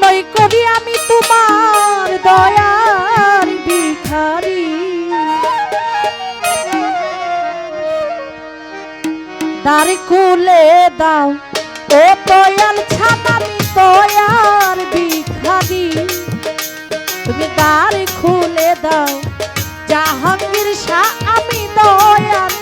নই আমি তোমার খুলে দাও, ও দয়াল ছানামি দয়ার ভিখারি। তুমি দাড়ি খুলে দাও, জাহাঙ্গীর শাহ আমি দয়াল।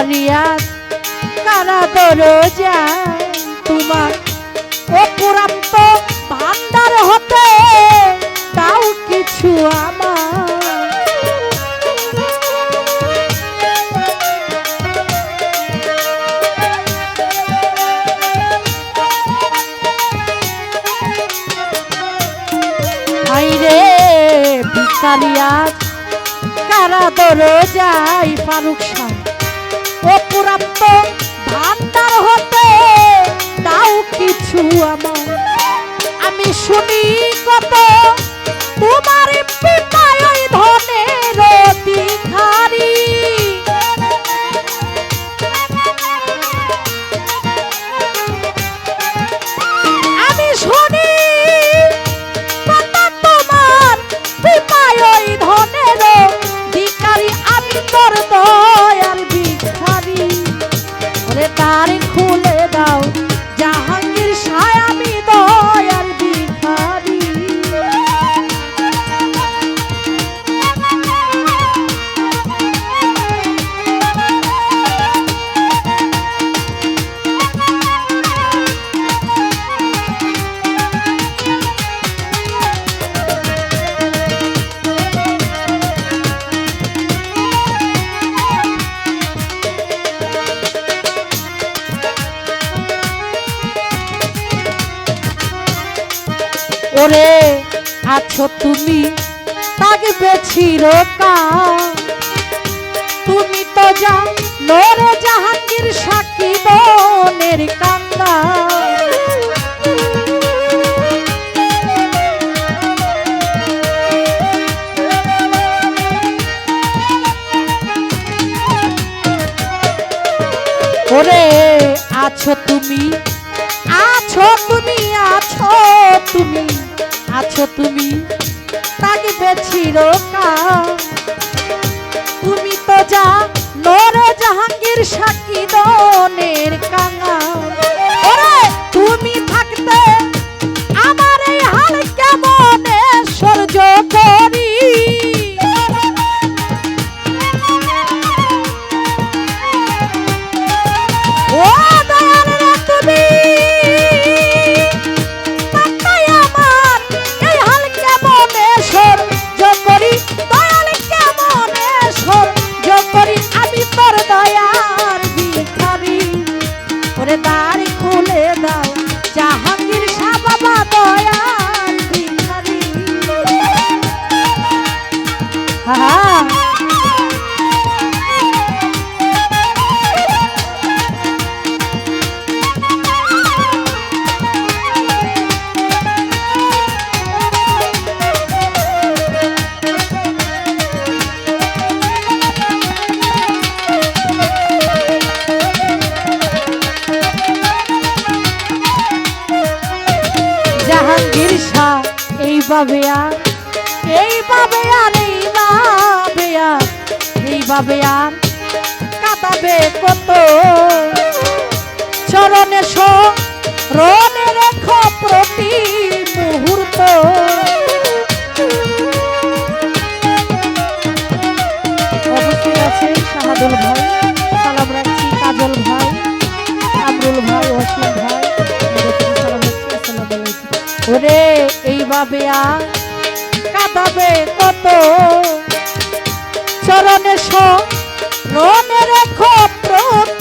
বিকালিয়া কারা দরজা তোমার? অপুরান্ত ভান্ডার হতে তাও কিছু আমার। হাই রে বিকালিয়া কারা দরজাই ফারুক শাহ পুরাপ্ত ভান্ডার হতে তাও কিছু আমার। আমি শুনি কত, তোমার পিতায় ধনের অধিকারী। আমি শুনি কথা তোমার পিতায় তার খুলে ওরে আছো তুমি তাকে বেছি রোকা তুমি তো যা নরে জাহাঙ্গীর সাক্ষী বনের কান্দা এইভাবে আর এইভাবে আর এইভাবে আর এইভাবে আর কাটাবে কত? চরণে সরণে রেখো প্রতি মুহূর্ত। ওরে এইভাবে আর কাঁদাবে কত? চরণে সব রেখো প্রতি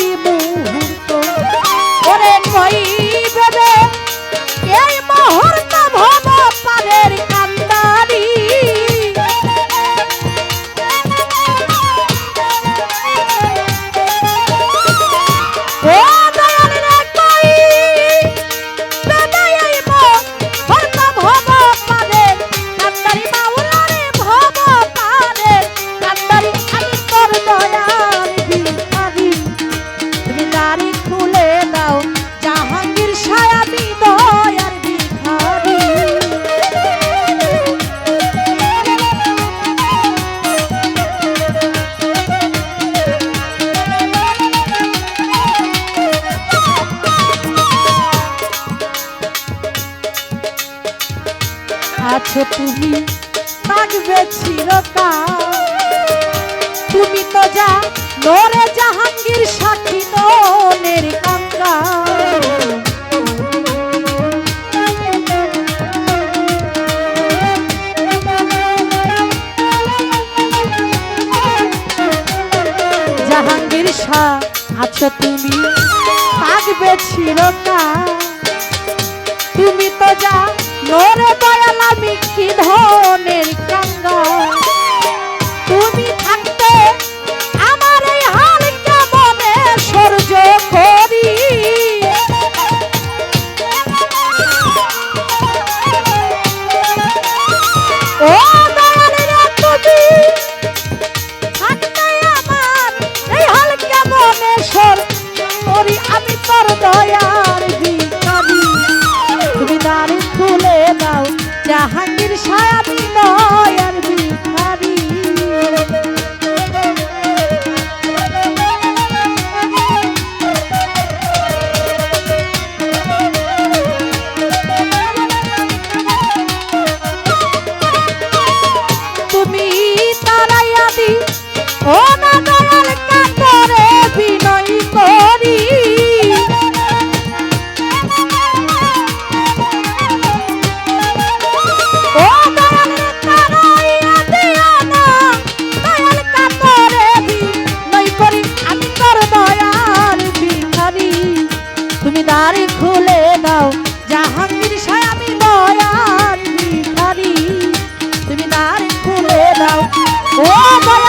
তুমি থাকবে চিরকাল তুমি তো যা নরে জাহাঙ্গীর সাক্ষী ননের কাঙ্গা জাহাঙ্গীর শাহ আছো তুমি থাকবে চিরকাল তুমি তো যা নরে দয়াল আমি কি ধনের কাঙ্গা ও